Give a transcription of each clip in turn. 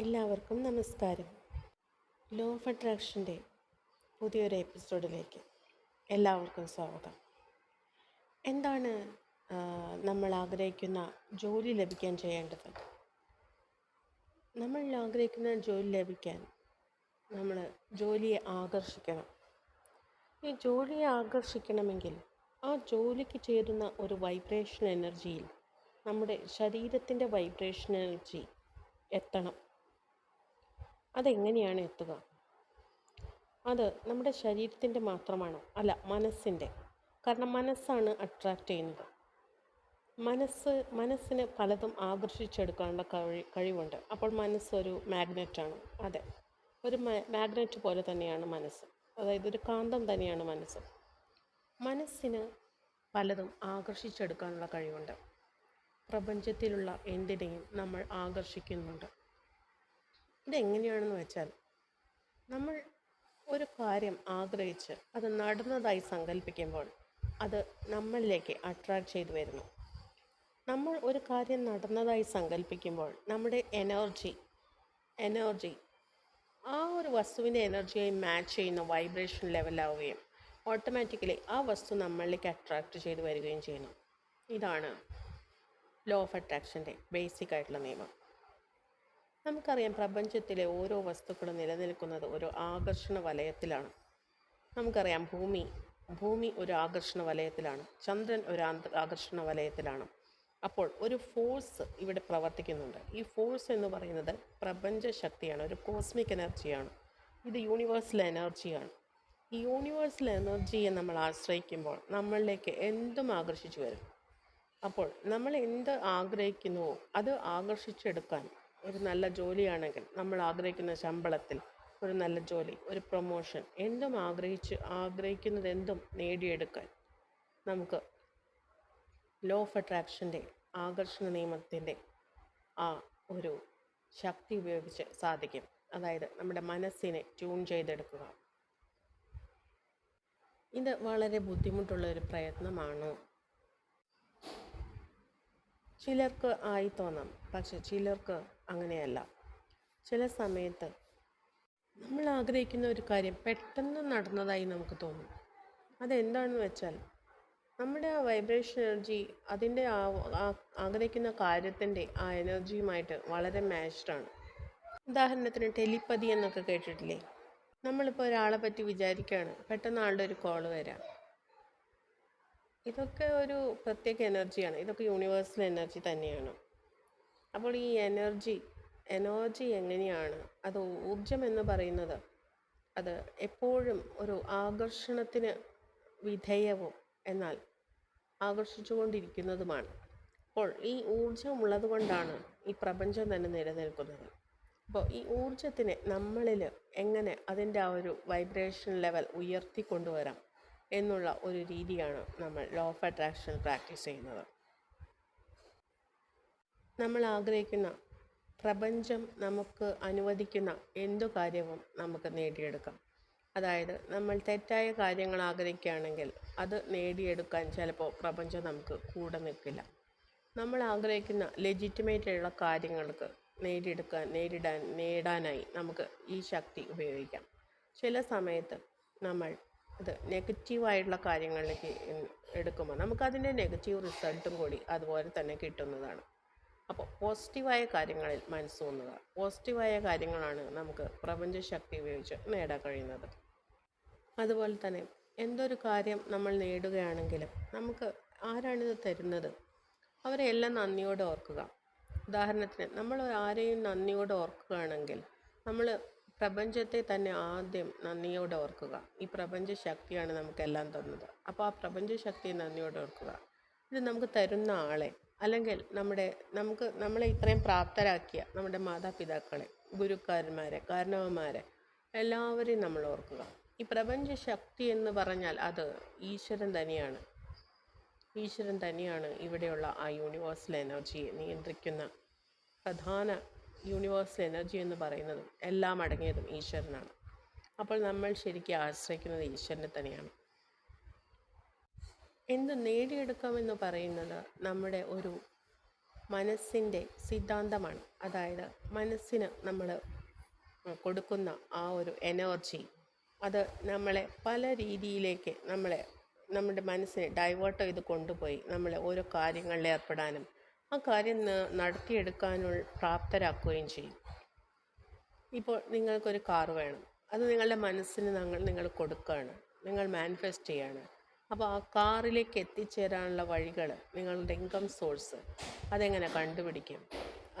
എല്ലാവർക്കും നമസ്കാരം. Law of അട്രാക്ഷന്റെ പുതിയൊരു എപ്പിസോഡിലേക്ക് എല്ലാവർക്കും സ്വാഗതം. എന്താണ് നമ്മൾ ആഗ്രഹിക്കുന്ന ജോലി ലഭിക്കാൻ ചെയ്യേണ്ടത്? നമ്മൾ ആഗ്രഹിക്കുന്ന ജോലി ലഭിക്കാൻ നമ്മൾ ജോലിയെ ആകർഷിക്കണം. ഈ ജോലിയെ ആകർഷിക്കണമെങ്കിൽ ആ ജോലിക്ക് ചേരുന്ന ഒരു വൈബ്രേഷൻ എനർജിയിൽ നമ്മുടെ ശരീരത്തിന്റെ വൈബ്രേഷൻ എനർജി എത്തണം. അതെങ്ങനെയാണ് എത്തുക? അത് നമ്മുടെ ശരീരത്തിന്റെ മാത്രമാണോ അല്ല മനസ്സിന്റെ. കാരണം മനസ്സാണ് അട്രാക്റ്റ് ചെയ്യുന്നത്. മനസ്സ് മനസ്സിന് പലതും ആകർഷിച്ചെടുക്കാനുള്ള കഴി കഴിവുണ്ട്. അപ്പോൾ മനസ്സൊരു മാഗ്നറ്റാണ് അതെ. ഒരു മാഗ്നറ്റ് പോലെ തന്നെയാണ് മനസ്സ്. അതായത് ഒരു കാന്തം തന്നെയാണ് മനസ്സ്. മനസ്സിന് പലതും ആകർഷിച്ചെടുക്കാനുള്ള കഴിവുണ്ട്. പ്രപഞ്ചത്തിലുള്ള എന്തിനേയും നമ്മൾ ആകർഷിക്കുന്നുണ്ട്. ഇതെങ്ങനെയാണെന്ന് വെച്ചാൽ നമ്മൾ ഒരു കാര്യം ആഗ്രഹിച്ച് അത് നടന്നതായി സങ്കല്പിക്കുമ്പോൾ അത് നമ്മളിലേക്ക് അട്രാക്റ്റ് ചെയ്തു വരുന്നു. നമ്മൾ ഒരു കാര്യം നടന്നതായി സങ്കല്പിക്കുമ്പോൾ നമ്മുടെ എനർജി എനർജി ആ ഒരു വസ്തുവിന്റെ എനർജിയായി മാച്ച് ചെയ്യുന്ന വൈബ്രേഷൻ ലെവലാവുകയും ഓട്ടോമാറ്റിക്കലി ആ വസ്തു നമ്മളിലേക്ക് അട്രാക്റ്റ് ചെയ്ത് വരികയും ചെയ്യുന്നു. ഇതാണ് ലോ ഓഫ് അട്രാക്ഷന്റെ ബേസിക് ആയിട്ടുള്ള നിയമം. നമുക്കറിയാം പ്രപഞ്ചത്തിലെ ഓരോ വസ്തുക്കളും നിലനിൽക്കുന്നത് ഒരു ആകർഷണ വലയത്തിലാണ്. നമുക്കറിയാം ഭൂമി ഭൂമി ഒരു ആകർഷണ വലയത്തിലാണ്. ചന്ദ്രൻ ഒരു ആകർഷണ വലയത്തിലാണ്. അപ്പോൾ ഒരു ഫോഴ്സ് ഇവിടെ പ്രവർത്തിക്കുന്നുണ്ട്. ഈ ഫോഴ്സ് എന്ന് പറയുന്നത് പ്രപഞ്ച ശക്തിയാണ് ഒരു കോസ്മിക് എനർജിയാണ്. ഇത് യൂണിവേഴ്സൽ എനർജിയാണ്. ഈ യൂണിവേഴ്സൽ എനർജിയെ നമ്മൾ ആശ്രയിക്കുമ്പോൾ നമ്മളിലേക്ക് എന്തും ആകർഷിച്ചു വരും. അപ്പോൾ നമ്മൾ എന്ത് ആഗ്രഹിക്കുന്നുവോ അത് ആകർഷിച്ചെടുക്കാൻ ഒരു നല്ല ജോലിയാണെങ്കിൽ നമ്മൾ ആഗ്രഹിക്കുന്ന ശമ്പളത്തിൽ ഒരു നല്ല ജോലി ഒരു പ്രൊമോഷൻ എന്തും ആഗ്രഹിച്ച് ആഗ്രഹിക്കുന്നത് എന്തും നേടിയെടുക്കാൻ നമുക്ക് ലോ ഓഫ് അട്രാക്ഷന്റെ ആകർഷണ നിയമത്തിന്റെ ആ ഒരു ശക്തി ഉപയോഗിച്ച് സാധിക്കും. അതായത് നമ്മുടെ മനസ്സിനെ ട്യൂൺ ചെയ്തെടുക്കുക. ഇത് വളരെ ബുദ്ധിമുട്ടുള്ള ഒരു പ്രയത്നമാണ്. ചിലർക്ക് ആയി തോന്നാം. പക്ഷെ ചിലർക്ക് അങ്ങനെയല്ല. ചില സമയത്ത് നമ്മൾ ആഗ്രഹിക്കുന്ന ഒരു കാര്യം പെട്ടെന്ന് നടന്നതായി നമുക്ക് തോന്നും. അതെന്താണെന്ന് വെച്ചാൽ നമ്മുടെ ആ വൈബ്രേഷൻ എനർജി അതിന്റെ ആ ആഗ്രഹിക്കുന്ന കാര്യത്തിന്റെ ആ എനർജിയുമായിട്ട് വളരെ മാച്ച്ഡാണ് ഉദാഹരണത്തിന് ടെലിപ്പതി എന്നൊക്കെ കേട്ടിട്ടില്ലേ? നമ്മളിപ്പോൾ ഒരാളെ പറ്റി വിചാരിക്കുകയാണ് പെട്ടെന്ന് ആളുടെ ഒരു കോൾ വരാം. ഇതൊക്കെ ഒരു പ്രത്യേക എനർജിയാണ് ഇതൊക്കെ യൂണിവേഴ്സൽ എനർജി തന്നെയാണ്. അപ്പോൾ ഈ എനർജി എനർജി എങ്ങനെയാണ്? അത് ഊർജം എന്ന് പറയുന്നത് അത് എപ്പോഴും ഒരു ആകർഷണത്തിന് വിധേയവും എന്നാൽ ആകർഷിച്ചുകൊണ്ടിരിക്കുന്നതുമാണ്. അപ്പോൾ ഈ ഊർജം ഉള്ളത് കൊണ്ടാണ് ഈ പ്രപഞ്ചം തന്നെ നിലനിൽക്കുന്നത്. അപ്പോൾ ഈ ഊർജത്തിനെ നമ്മളിൽ എങ്ങനെ അതിന്റെ ആ ഒരു വൈബ്രേഷൻ ലെവൽ ഉയർത്തി കൊണ്ടുവരാം എന്നുള്ള ഒരു രീതിയാണ് നമ്മൾ ലോ ഓഫ് അട്രാക്ഷൻ പ്രാക്ടീസ് ചെയ്യുന്നത്. നമ്മൾ ആഗ്രഹിക്കുന്ന പ്രപഞ്ചം നമുക്ക് അനുവദിക്കുന്ന എന്തു കാര്യവും നമുക്ക് നേടിയെടുക്കാം. അതായത് നമ്മൾ തെറ്റായ കാര്യങ്ങൾ ആഗ്രഹിക്കുകയാണെങ്കിൽ അത് നേടിയെടുക്കാൻ ചിലപ്പോൾ പ്രപഞ്ചം നമുക്ക് കൂടെ നിൽക്കില്ല. നമ്മൾ ആഗ്രഹിക്കുന്ന ലെജിറ്റിമേറ്റ് ആയിട്ടുള്ള കാര്യങ്ങൾക്ക് നേടിയെടുക്കാൻ നേരിടാൻ നേടാനായി നമുക്ക് ഈ ശക്തി ഉപയോഗിക്കാം. ചില സമയത്ത് നമ്മൾ അത് നെഗറ്റീവായിട്ടുള്ള കാര്യങ്ങളിലേക്ക് എടുക്കുമ്പോൾ നമുക്കതിന്റെ നെഗറ്റീവ് റിസൾട്ടും കൂടി അതുപോലെ തന്നെ കിട്ടുന്നതാണ്. അപ്പോൾ പോസിറ്റീവായ കാര്യങ്ങളിൽ മനസ്സൂന്നുക പോസിറ്റീവായ കാര്യങ്ങളാണ് നമുക്ക് പ്രപഞ്ചശക്തി ഉപയോഗിച്ച് നേടാൻ കഴിയുന്നത്. അതുപോലെ തന്നെ എന്തൊരു കാര്യം നമ്മൾ നേടുകയാണെങ്കിലും നമുക്ക് ആരാണിത് തരുന്നത്? അവരെ എല്ലാം നന്ദിയോടെ ഓർക്കുക. ഉദാഹരണത്തിന് നമ്മൾ ആരെയും നന്ദിയോടെ ഓർക്കുകയാണെങ്കിൽ നമ്മൾ പ്രപഞ്ചത്തെ തന്നെ ആദ്യം നന്ദിയോടെ ഓർക്കുക. ഈ പ്രപഞ്ച ശക്തിയാണ് നമുക്കെല്ലാം തന്നത്. അപ്പോൾ ആ പ്രപഞ്ച ശക്തിയെ നന്ദിയോടെ ഓർക്കുക. ഇത് നമുക്ക് തരുന്ന ആളെ അല്ലെങ്കിൽ നമ്മുടെ നമുക്ക് നമ്മളെ ഇത്രയും പ്രാപ്തരാക്കിയ നമ്മുടെ മാതാപിതാക്കളെ ഗുരുക്കാരന്മാരെ കാരണവന്മാരെ എല്ലാവരെയും നമ്മൾ ഓർക്കുക. ഈ പ്രപഞ്ച ശക്തി എന്ന് പറഞ്ഞാൽ അത് ഈശ്വരൻ തന്നെയാണ്. ഈശ്വരൻ തന്നെയാണ് ഇവിടെയുള്ള ആ യൂണിവേഴ്സൽ എനർജിയെ നിയന്ത്രിക്കുന്ന പ്രധാന യൂണിവേഴ്സൽ എനർജി എന്ന് പറയുന്നതും എല്ലാം അടങ്ങിയതും ഈശ്വരനാണ്. അപ്പോൾ നമ്മൾ ശരിക്കും ആശ്രയിക്കുന്നത് ഈശ്വരനെ തന്നെയാണ്. എന്ത് നേടിയെടുക്കാമെന്ന് പറയുന്നത് നമ്മുടെ ഒരു മനസ്സിന്റെ സിദ്ധാന്തമാണ്. അതായത് മനസ്സിന് നമ്മൾ കൊടുക്കുന്ന ആ ഒരു എനർജി അത് നമ്മളെ പല രീതിയിലേക്ക് നമ്മളെ നമ്മുടെ മനസ്സിനെ ഡൈവേർട്ട് ചെയ്ത് കൊണ്ടുപോയി നമ്മളെ ഓരോ കാര്യങ്ങളിൽ ഏർപ്പെടാനും ആ കാര്യം നടത്തിയെടുക്കാനുള്ള പ്രാപ്തരാക്കുകയും ചെയ്യും. ഇപ്പോൾ നിങ്ങൾക്കൊരു കാർ വേണം. അത് നിങ്ങളുടെ മനസ്സിന് നിങ്ങൾ നിങ്ങൾ കൊടുക്കുകയാണ്. നിങ്ങൾ മാനിഫെസ്റ്റ് ചെയ്യാണ്. അപ്പോൾ ആ കാറിലേക്ക് എത്തിച്ചേരാനുള്ള വഴികൾ നിങ്ങളുടെ ഇൻകം സോഴ്സ് അതെങ്ങനെ കണ്ടുപിടിക്കും?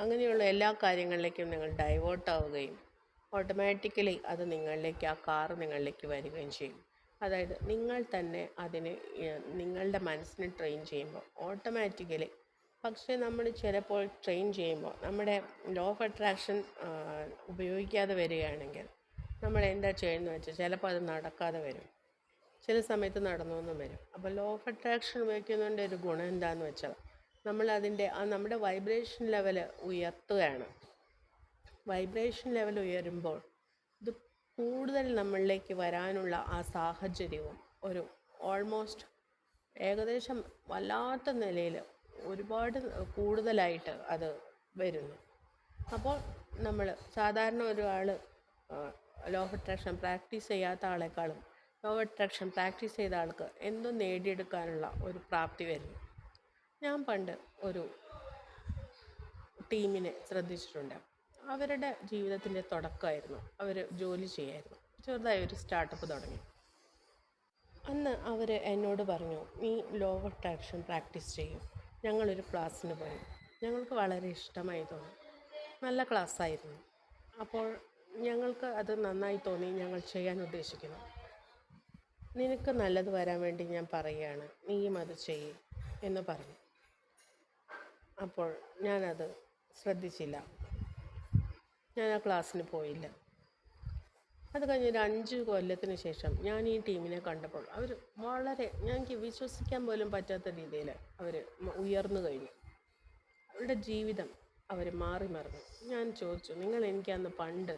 അങ്ങനെയുള്ള എല്ലാ കാര്യങ്ങളിലേക്കും നിങ്ങൾ ഡൈവേർട്ട് ആവുകയും ഓട്ടോമാറ്റിക്കലി അത് നിങ്ങളിലേക്ക് ആ കാർ നിങ്ങളിലേക്ക് വരികയും ചെയ്യും. അതായത് നിങ്ങൾ തന്നെ അതിന് നിങ്ങളുടെ മനസ്സിനെ ട്രെയിൻ ചെയ്യുമ്പോൾ ഓട്ടോമാറ്റിക്കലി പക്ഷേ നമ്മൾ ചിലപ്പോൾ ട്രെയിൻ ചെയ്യുമ്പോൾ നമ്മുടെ ലോ ഓഫ് അട്രാക്ഷൻ ഉപയോഗിക്കാതെ വരികയാണെങ്കിൽ നമ്മൾ എന്താ ചെയ്യുന്നത് വെച്ചാൽ ചിലപ്പോൾ അത് നടക്കാതെ വരും. ചില സമയത്ത് നടന്നെന്നും വരും. അപ്പോൾ ലോ ഓഫ് അട്രാക്ഷൻ ഉപയോഗിക്കുന്നതിന്റെ ഒരു ഗുണം എന്താണെന്ന് വെച്ചാൽ നമ്മളതിന്റെ ആ നമ്മുടെ വൈബ്രേഷൻ ലെവൽ ഉയർത്തുകയാണ്. വൈബ്രേഷൻ ലെവൽ ഉയരുമ്പോൾ ഇത് കൂടുതൽ നമ്മളിലേക്ക് വരാനുള്ള ആ സാഹചര്യവും ഒരു ഓൾമോസ്റ്റ് ഏകദേശം വല്ലാത്ത നിലയിൽ ഒരുപാട് കൂടുതലായിട്ട് അത് വരുന്നു. അപ്പോൾ നമ്മൾ സാധാരണ ഒരാൾ ലോ ഓഫ് പ്രാക്ടീസ് ചെയ്യാത്ത ആളെക്കാളും ലോ അട്രാക്ഷൻ പ്രാക്ടീസ് ചെയ്ത ആൾക്ക് എന്തും നേടിയെടുക്കാനുള്ള ഒരു പ്രാപ്തി വരുന്നു. ഞാൻ പണ്ട് ഒരു ടീമിനെ ശ്രദ്ധിച്ചിട്ടുണ്ട്. അവരുടെ ജീവിതത്തിന്റെ തുടക്കമായിരുന്നു. അവർ ജോലി ചെയ്യായിരുന്നു. ചെറുതായി ഒരു സ്റ്റാർട്ടപ്പ് തുടങ്ങി. അന്ന് അവർ എന്നോട് പറഞ്ഞു നീ ലോ അട്രാക്ഷൻ പ്രാക്ടീസ് ചെയ്യും. ഞങ്ങളൊരു ക്ലാസ്സിന് പോയി. ഞങ്ങൾക്ക് വളരെ ഇഷ്ടമായി തോന്നി. നല്ല ക്ലാസ്സായിരുന്നു അപ്പോൾ ഞങ്ങൾക്ക് അത് നന്നായി തോന്നി. ഞങ്ങൾ ചെയ്യാൻ ഉദ്ദേശിക്കുന്നു. നിനക്ക് നല്ലത് വരാൻ വേണ്ടി ഞാൻ പറയുകയാണ്. നീയും അത് ചെയ്യും എന്ന് പറഞ്ഞു. അപ്പോൾ ഞാനത് ശ്രദ്ധിച്ചില്ല. ഞാൻ ആ ക്ലാസ്സിന് പോയില്ല. അത് കഴിഞ്ഞ് ഒരു അഞ്ച് കൊല്ലത്തിന് ശേഷം ഞാൻ ഈ ടീമിനെ കണ്ടപ്പോൾ അവർ വളരെ ഞങ്ങൾക്ക് വിശ്വസിക്കാൻ പോലും പറ്റാത്ത രീതിയിൽ അവർ ഉയർന്നു കഴിഞ്ഞു. അവരുടെ ജീവിതം അവർ മാറി മറിഞ്ഞു ഞാൻ ചോദിച്ചു നിങ്ങൾ എനിക്ക് അന്ന് പണ്ട്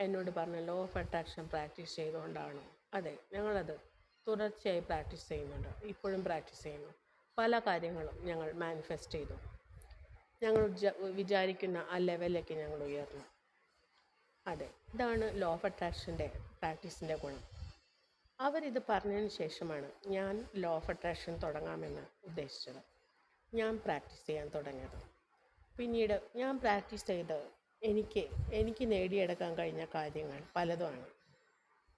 എന്നോട് പറഞ്ഞ ലോ ഓഫ് അട്രാക്ഷൻ പ്രാക്ടീസ് ചെയ്തുകൊണ്ടാണോ അതെ ഞങ്ങളത് തുടർച്ചയായി പ്രാക്ടീസ് ചെയ്യുന്നുണ്ട്. ഇപ്പോഴും പ്രാക്ടീസ് ചെയ്യുന്നു. പല കാര്യങ്ങളും ഞങ്ങൾ മാനിഫെസ്റ്റ് ചെയ്തു. ഞങ്ങൾ വിചാരിക്കുന്ന ആ ലെവലിലേക്ക് ഞങ്ങൾ ഉയർന്നു. അതെ ഇതാണ് ലോ ഓഫ് അട്രാക്ഷന്റെ പ്രാക്ടീസിന്റെ ഗുണം. അവരിത് പറഞ്ഞതിന് ശേഷമാണ് ഞാൻ ലോ ഓഫ് അട്രാക്ഷൻ തുടങ്ങാമെന്ന് ഉദ്ദേശിച്ചത്. ഞാൻ പ്രാക്ടീസ് ചെയ്യാൻ തുടങ്ങിയത്. പിന്നീട് ഞാൻ പ്രാക്ടീസ് ചെയ്ത് എനിക്ക് എനിക്ക് നേടിയെടുക്കാൻ കഴിഞ്ഞ കാര്യങ്ങൾ പലതുമാണ്.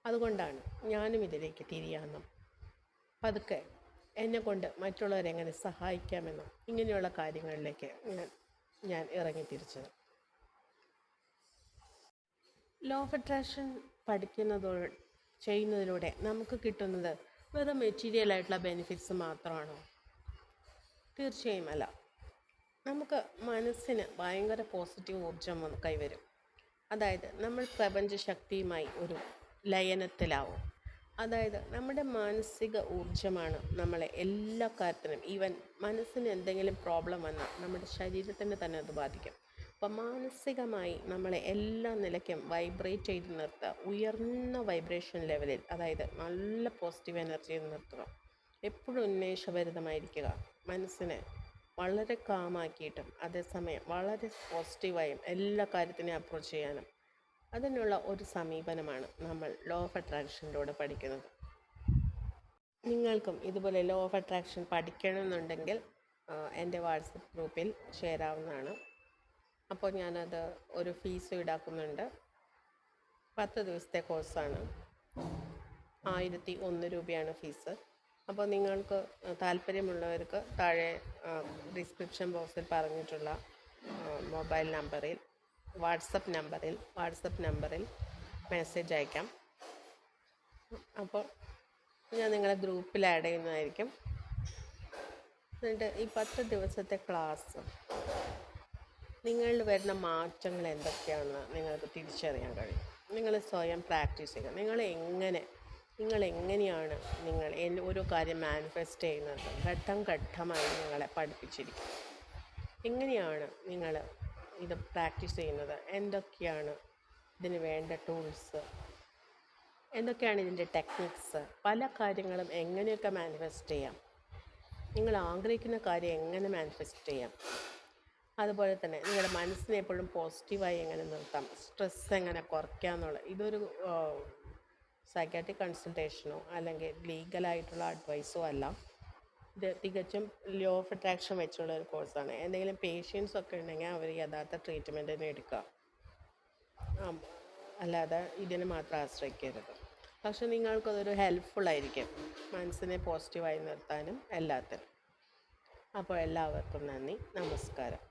അതുകൊണ്ടാണ് ഞാനും ഇതിലേക്ക് തിരിയാമെന്നും പതുക്കെ എന്നെ കൊണ്ട് മറ്റുള്ളവരെ എങ്ങനെ സഹായിക്കാമെന്നും ഇങ്ങനെയുള്ള കാര്യങ്ങളിലേക്ക് ഞാൻ ഞാൻ ഇറങ്ങി തിരിച്ചത്. ലോ ഓഫ് അട്രാക്ഷൻ പഠിക്കുന്നതോ ചെയ്യുന്നതിലൂടെ നമുക്ക് കിട്ടുന്നത് വെറും മെറ്റീരിയൽ ആയിട്ടുള്ള ബെനിഫിറ്റ്സ് മാത്രമാണോ? തീർച്ചയായും അല്ല. നമുക്ക് മനസ്സിന് ഭയങ്കര പോസിറ്റീവ് ഊർജം കൈവരും. അതായത് നമ്മൾ പ്രപഞ്ച ശക്തിയുമായി ഒരു ലയനത്തിലാവും. അതായത് നമ്മുടെ മാനസിക ഊർജമാണ് നമ്മളെ എല്ലാ കാര്യത്തിനും ഈവൻ മനസ്സിന് എന്തെങ്കിലും പ്രോബ്ലം വന്നാൽ നമ്മുടെ ശരീരത്തിന് തന്നെ അത് ബാധിക്കും. അപ്പം മാനസികമായി നമ്മളെ എല്ലാ നിലയ്ക്കും വൈബ്രേറ്റ് ചെയ്ത് നിർത്തുക ഉയർന്ന വൈബ്രേഷൻ ലെവലിൽ അതായത് നല്ല പോസിറ്റീവ് എനർജി നിർത്തുക. എപ്പോഴും ഉന്മേഷഭരിതമായിരിക്കുക. മനസ്സിനെ വളരെ കാമാക്കിയിട്ടും അതേസമയം വളരെ പോസിറ്റീവായും എല്ലാ കാര്യത്തിനെയും അപ്രോച്ച് ചെയ്യാനും. അതിനുള്ള ഒരു സമീപനമാണ് നമ്മൾ ലോ ഓഫ് അട്രാക്ഷനിലൂടെ പഠിക്കുന്നത്. നിങ്ങൾക്കും ഇതുപോലെ ലോ ഓഫ് അട്രാക്ഷൻ പഠിക്കണമെന്നുണ്ടെങ്കിൽ എന്റെ വാട്സപ്പ് ഗ്രൂപ്പിൽ ഷെയർ ചേരാവുന്നതാണ്. അപ്പോൾ ഞാനത് ഒരു ഫീസ് ഈടാക്കുന്നുണ്ട്. പത്ത് ദിവസത്തെ കോഴ്സാണ്. ആയിരത്തി ഒന്ന് രൂപയാണ് ഫീസ്. അപ്പോൾ നിങ്ങൾക്ക് താല്പര്യമുള്ളവർക്ക് താഴെ ഡിസ്ക്രിപ്ഷൻ ബോക്സിൽ പറഞ്ഞിട്ടുള്ള മൊബൈൽ നമ്പറിൽ വാട്സപ്പ് നമ്പറിൽ വാട്സപ്പ് നമ്പറിൽ മെസ്സേജ് അയക്കാം. അപ്പോൾ ഞാൻ നിങ്ങളെ ഗ്രൂപ്പിൽ ആഡ് ചെയ്യുന്നതായിരിക്കും. എന്നിട്ട് ഈ പത്ത് ദിവസത്തെ ക്ലാസ് നിങ്ങളിൽ വരുന്ന മാറ്റങ്ങൾ എന്തൊക്കെയാണെന്ന് നിങ്ങൾക്ക് തിരിച്ചറിയാൻ കഴിയും. നിങ്ങൾ സ്വയം പ്രാക്ടീസ് ചെയ്യുക. നിങ്ങൾ എങ്ങനെ നിങ്ങൾ എങ്ങനെയാണ് നിങ്ങൾ ഓരോ കാര്യം മാനിഫെസ്റ്റ് ചെയ്യുന്നത്? ഘട്ടം ഘട്ടമായി നിങ്ങളെ പഠിപ്പിച്ചിരിക്കും എങ്ങനെയാണ് നിങ്ങൾ ഇത് പ്രാക്ടീസ് ചെയ്യുന്നത്. എന്തൊക്കെയാണ് ഇതിന് വേണ്ട ടൂൾസ് എന്തൊക്കെയാണ് ഇതിന്റെ ടെക്നിക്സ് പല കാര്യങ്ങളും എങ്ങനെയൊക്കെ മാനിഫെസ്റ്റ് ചെയ്യാം? നിങ്ങൾ ആഗ്രഹിക്കുന്ന കാര്യം എങ്ങനെ മാനിഫെസ്റ്റ് ചെയ്യാം? അതുപോലെ തന്നെ നിങ്ങളുടെ മനസ്സിനെ എപ്പോഴും പോസിറ്റീവായി എങ്ങനെ നിർത്താം? സ്ട്രെസ് എങ്ങനെ കുറയ്ക്കാം എന്നുള്ള ഇതൊരു സൈക്കാട്രിക് കൺസൾട്ടേഷനോ അല്ലെങ്കിൽ ലീഗലായിട്ടുള്ള അഡ്വൈസോ അല്ല. ഇത് തികച്ചും ലോ ഓഫ് അട്രാക്ഷൻ വെച്ചുള്ള ഒരു കോഴ്സാണ് എന്തെങ്കിലും പേഷ്യൻസ് ഒക്കെ ഉണ്ടെങ്കിൽ അവർ യഥാർത്ഥ ട്രീറ്റ്മെന്റിന് എടുക്കുക. അല്ലാതെ ഇതിനെ മാത്രം ആശ്രയിക്കരുത്. പക്ഷെ നിങ്ങൾക്കതൊരു ഹെൽപ്ഫുൾ ആയിരിക്കും. മനസ്സിനെ പോസിറ്റീവായി നിർത്താനും എല്ലാത്തിനും. അപ്പോൾ എല്ലാവർക്കും നന്ദി. നമസ്കാരം.